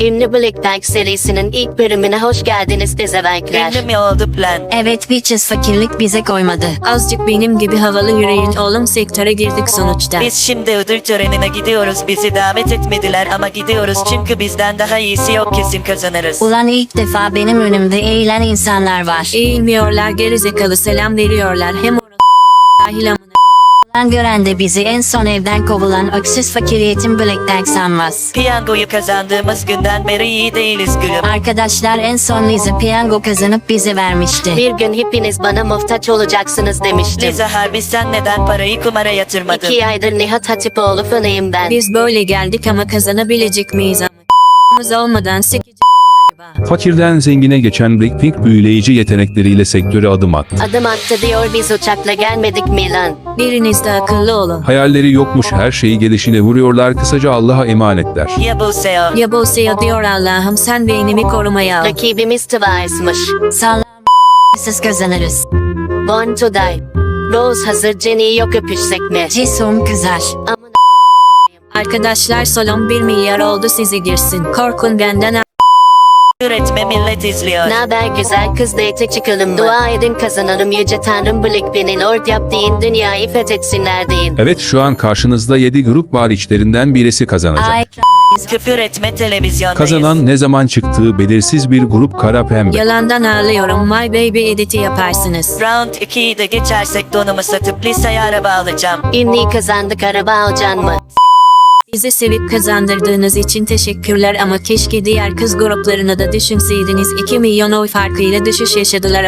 Ünlü Black Tank serisinin ilk bölümüne hoş geldiniz tezevenkler. Ünlü mü oldu plan? Evet bitches fakirlik bize koymadı. Azıcık benim gibi havalı yürüyün oğlum sektöre girdik sonuçta. Biz şimdi ödül törenine gidiyoruz. Bizi davet etmediler ama gidiyoruz çünkü bizden daha iyisi yok kesin kazanırız. Ulan ilk defa benim önümde eğilen insanlar var. Eğilmiyorlar gerizekalı selam veriyorlar hem orası dahil Ulan gören de bizi en son evden kovulan öksüz fakiriyetin Black Tank sanmaz. Piyangoyu kazandığımız günden beri iyi değiliz gülüm. Arkadaşlar en son Liza piyango kazanıp bize vermişti. Bir gün hepiniz bana muhtaç olacaksınız demiştim. Liza harbi sen neden parayı kumara yatırmadın? İki aydır Nihat Hatipoğlu fanıyım ben. Biz böyle geldik ama kazanabilecek miyiz ama olmadan sekici galiba. Fakirden zengine geçen Blackpink büyüleyici yetenekleriyle sektöre adım attı. Adım attı diyor biz uçakla gelmedik mi lan? Biriniz de akıllı olun. Hayalleri yokmuş her şeyi gelişine vuruyorlar kısaca Allah'a emanetler. Ya bu SEO? Ya Bosea diyor Allah'ım sen beynimi korumaya al. Rakibimiz Twice'mış. Sağlam siz kazanırız. Born to die. Rose hazır Jenny'i yok öpüşsek mi? Cesum kızar. Arkadaşlar salon 1 milyar oldu size girsin. Korkun benden Üretme millet izliyor. Ne haber güzel kız date çıkalım mı? Dua edin kazanalım yüce tanrım Blackpink'in Lord yap deyin dünyayı fethetsinler deyin. Evet şu an karşınızda 7 grup var içlerinden birisi kazanacak. Ay Küfür etme televizyondayız. Kazanan ne zaman çıktığı belirsiz bir grup kara pembe. yalandan ağlıyorum my baby editi yaparsınız. Round 2'yi de geçersek donumu satıp liseye araba alacağım. Ünlü kazandık araba alacaksın mı? Bizi sevip kazandırdığınız için teşekkürler ama keşke diğer kız gruplarına da düşünseydiniz. 2 milyon oy farkıyla düşüş yaşadılar